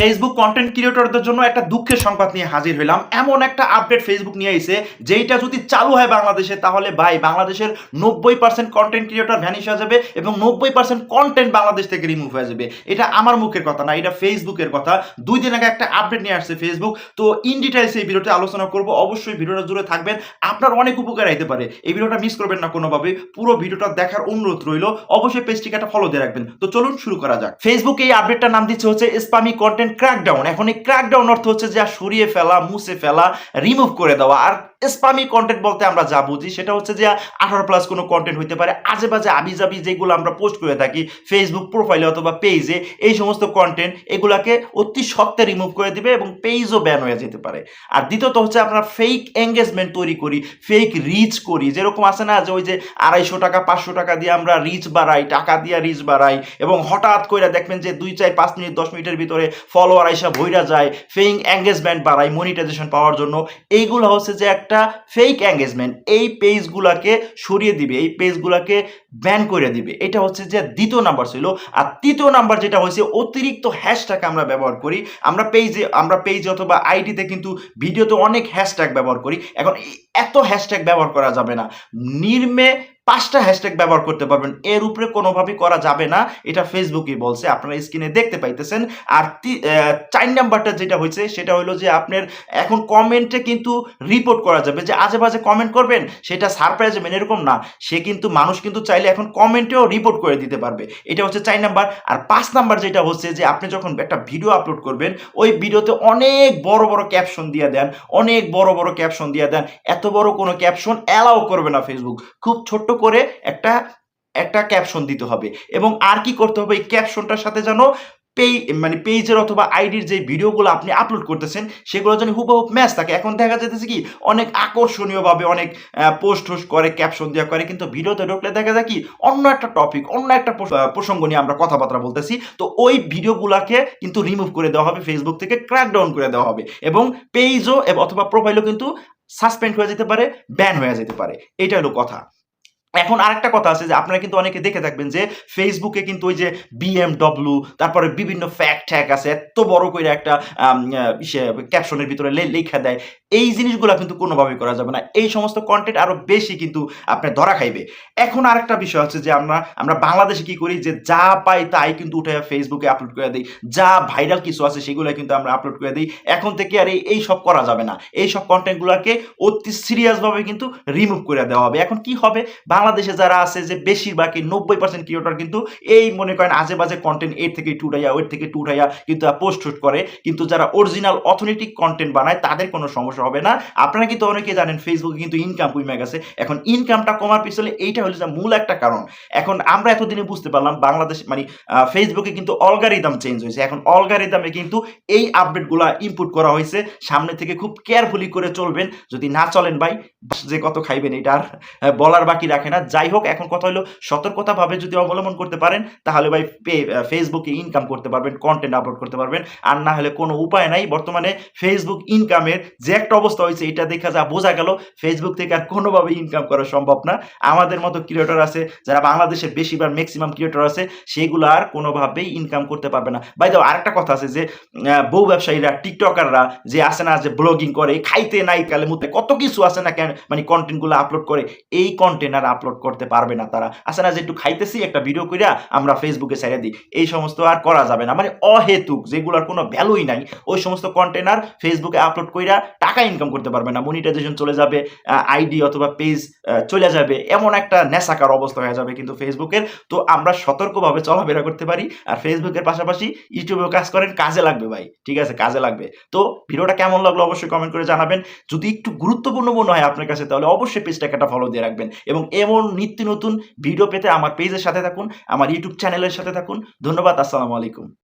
Facebook content ক্রিয়েটরদের জন্য একটা দুঃখের সংবাদ নিয়ে হাজির হইলাম। এমন একটা আপডেট ফেসবুক নিয়ে এসে যেইটা যদি চালু হয় বাংলাদেশে, তাহলে ভাই বাংলাদেশের নব্বই পার্সেন্ট কন্টেন্ট ক্রিয়েটর ভ্যানিশ হয়ে যাবে এবং নব্বই পার্সেন্ট কন্টেন্ট বাংলাদেশ থেকে রিমুভ হয়ে যাবে। এটা আমার মুখের কথা না, এটা ফেসবুকের কথা। দুই দিন আগে একটা আপডেট নিয়ে আসছে ফেসবুক তো ইন ডিটেলস এই ভিডিওতে আলোচনা করব। অবশ্যই ভিডিওটা জুড়ে থাকবেন, আপনার অনেক উপকার আইতে পারে। এই ভিডিওটা মিস করবেন না কোনোভাবে পুরো ভিডিওটা দেখার অনুরোধ রইল। অবশ্যই পেজটিকে একটা ফলো দিয়ে রাখবেন। তো চলুন শুরু করা যাক। ফেসবুক এই আপডেটটার নাম দিচ্ছে হচ্ছে স্পামি কন্টেন্ট ক্র্যাকডাউন এখন এই ক্র্যাকডাউন অর্থ হচ্ছে যা সরিয়ে ফেলা, মুছে ফেলা রিমুভ করে দেওয়া। আর স্পামি কন্টেন্ট বলতে আমরা যা বুঝি, সেটা হচ্ছে যে আঠারো প্লাস কোনো কন্টেন্ট হইতে পারে। আজে বাজে আবিজাবি যেগুলো আমরা পোস্ট করে থাকি ফেসবুক প্রোফাইলে অথবা পেজে এই সমস্ত কন্টেন্ট এগুলাকে অতি সত্ত্বে রিমুভ করে দিবে এবং পেজও ব্যান হয়ে যেতে পারে। আর দ্বিতীয়ত হচ্ছে আমরা ফেক এঙ্গেজমেন্ট তৈরি করি ফেক রিচ করি। যেরকম আছে না যে ওই যে আড়াইশো টাকা, পাঁচশো টাকা দিয়ে আমরা রিচ বাড়াই, টাকা দিয়ে রিচ বাড়াই এবং হঠাৎ করে দেখবেন যে দুই চার পাঁচ মিনিট, দশ মিনিটের ভিতরে ফলোয়ার আইসা ভইরা যায় ফেইং এঙ্গেজমেন্ট বাড়ায় মনিটাইজেশন পাওয়ার জন্য। এইগুলো হচ্ছে যে একটা ফেক এঙ্গেজমেন্ট এই পেজগুলাকে সরিয়ে দিবে, এই পেজগুলাকে ব্যান করে দিবে। এটা হচ্ছে যে দ্বিতীয় নাম্বার ছিল। আর তৃতীয় নাম্বার যেটা হয়েছে, অতিরিক্ত হ্যাশট্যাগ আমরা ব্যবহার করি। আমরা পেজে আমরা পেজে অথবা আইডিতে কিন্তু ভিডিওতে অনেক হ্যাশট্যাগ ব্যবহার করি। এখন এত হ্যাশট্যাগ ব্যবহার করা যাবে না। নির্মে পাঁচটা হ্যাশট্যাগ ব্যবহার করতে পারবেন। এর উপরে কোনোভাবেই করা যাবে না। এটা ফেসবুকই বলছে, আপনারা স্ক্রিনে দেখতে পাইতেছেন। আর চার নাম্বারটা যেটা হয়েছে, সেটা হলো যে আপনার এখন কমেন্টে কিন্তু রিপোর্ট করা যাবে যে আজে বাজে কমেন্ট করবেন। সেটা সারপ্রাইজ যাবেন এরকম না। সে কিন্তু, মানুষ কিন্তু চাইলে এখন কমেন্টেও রিপোর্ট করে দিতে পারবে। এটা হচ্ছে চার নাম্বার। আর পাঁচ নাম্বার যেটা হচ্ছে যে, আপনি যখন একটা ভিডিও আপলোড করবেন, ওই ভিডিওতে অনেক বড় বড় ক্যাপশন দিয়ে দেন। অনেক বড় বড় ক্যাপশন দিয়ে দেন। এত বড় কোনো ক্যাপশন অ্যালাউ করবে না ফেসবুক খুব ছোট্ট করে একটা একটা ক্যাপশন দিতে হবে। এবং আর কি করতে হবে? এই ক্যাপশনটার সাথে যেন পেই মানে পেজের অথবা আইডির যে ভিডিওগুলো আপনি আপলোড করতেছেন, সেগুলো যেন হুবহু ম্যাচ থাকে। এখন দেখা যাইতেছে কি, অনেক আকর্ষণীয়ভাবে অনেক পোস্ট হোস্ট করে ক্যাপশন দেওয়া করে, কিন্তু ভিডিওতে ঢুকলে দেখা যায় কি, অন্য একটা টপিক অন্য একটা প্রসঙ্গ নিয়ে আমরা কথাবার্তা বলতেছি। তো ওই ভিডিওগুলোকে কিন্তু রিমুভ করে দেওয়া হবে ফেসবুক থেকে ক্র্যাকডাউন করে দেওয়া হবে। এবং পেজও অথবা প্রোফাইলও কিন্তু সাসপেন্ড হয়ে যেতে পারে ব্যান হয়ে যেতে পারে। এটা হলো কথা। এখন আরেকটা কথা আছে যে আপনারা কিন্তু অনেকে দেখে থাকবেন যে ফেসবুকে কিন্তু ওই যে বিএমডব্লিউ তারপরে বিভিন্ন ফ্যাক্ট ট্যাগ আছে, এত বড় করে একটা ক্যাপশনের ভিতরে লেখা দেয়। এই জিনিসগুলো কিন্তু কোনোভাবেই করা যাবে না। এই সমস্ত কন্টেন্ট আরও বেশি কিন্তু আপনার ধরা খাইবে। এখন আরেকটা বিষয় হচ্ছে যে আমরা আমরা বাংলাদেশে কি করি যে যা পাই তাই কিন্তু উঠে ফেসবুকে আপলোড করে দিই। যা ভাইরাল কিছু আছে সেগুলো কিন্তু আমরা আপলোড করে দিই। এখন থেকে আর এই সব করা যাবে না। এই সব কন্টেন্টগুলোকে অতি সিরিয়াসভাবে কিন্তু রিমুভ করে দেওয়া হবে। এখন কি হবে? বাংলাদেশে যারা আছে যে বেশিরভাগই নব্বই পার্সেন্ট ক্রিয়েটর কিন্তু এই মনে করেন আজে বাজে কন্টেন্ট এর থেকে টু উঠাইয়া ওর থেকে টু উঠাইয়া কিন্তু পোস্ট শুট করে। কিন্তু যারা অরিজিনাল অথেন্টিক কন্টেন্ট বানায়, তাদের কোনো সমস্যা হবে না। আপনারা কিন্তু অনেকে জানেন ফেসবুকে কিন্তু ইনকাম কমে গেছে। এখন ইনকামটা কমার পিছনে এইটা হলো যে মূল একটা কারণ। এখন আমরা এতদিনে বুঝতে পারলাম, বাংলাদেশ মানে ফেসবুকে কিন্তু অলগারিদম চেঞ্জ হয়েছে। এখন অলগারিদমে কিন্তু এই আপডেটগুলো ইনপুট করা হয়েছে। সামনে থেকে খুব কেয়ারফুলি করে চলবেন। যদি না চলেন ভাই, যে কত খাইবেন, এটা আর বলার বাকি রাখে না। যাই হোক, এখন কথা হলো সতর্কতাভাবে যদি অবলম্বন করতে পারেন, তাহলে ভাই ফেসবুকে ইনকাম করতে পারবেন কন্টেন্ট আপলোড করতে পারবেন। আর না হলে কোনো উপায় নাই, বর্তমানে ফেসবুক ইনকামের যে একটা অবস্থা হয়েছে, এটা দেখা যা বোঝা গেল ফেসবুক থেকে আর কোনোভাবে ইনকাম করা সম্ভব না। আমাদের মতো ক্রিয়েটর আছে, যারা বাংলাদেশের বেশিরভাগ ম্যাক্সিমাম ক্রিয়েটর আছে, সেগুলো আর কোনোভাবেই ইনকাম করতে পারবে না। বাই দাও আরেকটা কথা আছে যে বউ ব্যবসায়ীরা টিকটকাররা যে আসে না, যে ব্লগিং করে, খাইতে নাই কালে মধ্যে কত কিছু আছে না কেন মানে কন্টেন্টগুলো আপলোড করে, এই কন্টেন্ট আর আপলোড করতে পারবে না তারা। আছে না যে একটু খাইতেছি, একটা ভিডিও কইরা আমরা ফেসবুকে ছেড়ে দিই। এই সমস্ত আর করা যাবে না। মানে অহেতুক, যেগুলোর কোনো ভ্যালুই নাই, ওই সমস্ত কন্টেন্ট আর ফেসবুকে আপলোড কইরা টাকা ইনকাম করতে পারবে না। মনিটাইজেশন চলে যাবে আইডি অথবা পেজ চলে যাবে। এমন একটা নেশাকার অবস্থা হয়ে যাবে কিন্তু ফেসবুকের তো আমরা সতর্কভাবে চলাফেরা করতে পারি। আর ফেসবুকের পাশাপাশি ইউটিউবেও কাজ করেন, কাজে লাগবে ভাই। ঠিক আছে, কাজে লাগবে। তো ভিডিওটা কেমন লাগল অবশ্যই কমেন্ট করে জানাবেন। যদি একটু গুরুত্বপূর্ণ মনে হয় আপনার কাছে, তাহলে অবশ্যই পেজটাকে একটা ফলো দিয়ে রাখবেন। এবং এমন নিত্য নতুন ভিডিও পেতে আমার পেজের সাথে থাকুন, আমার ইউটিউব চ্যানেলের সাথে থাকুন। ধন্যবাদ, আসসালামু আলাইকুম।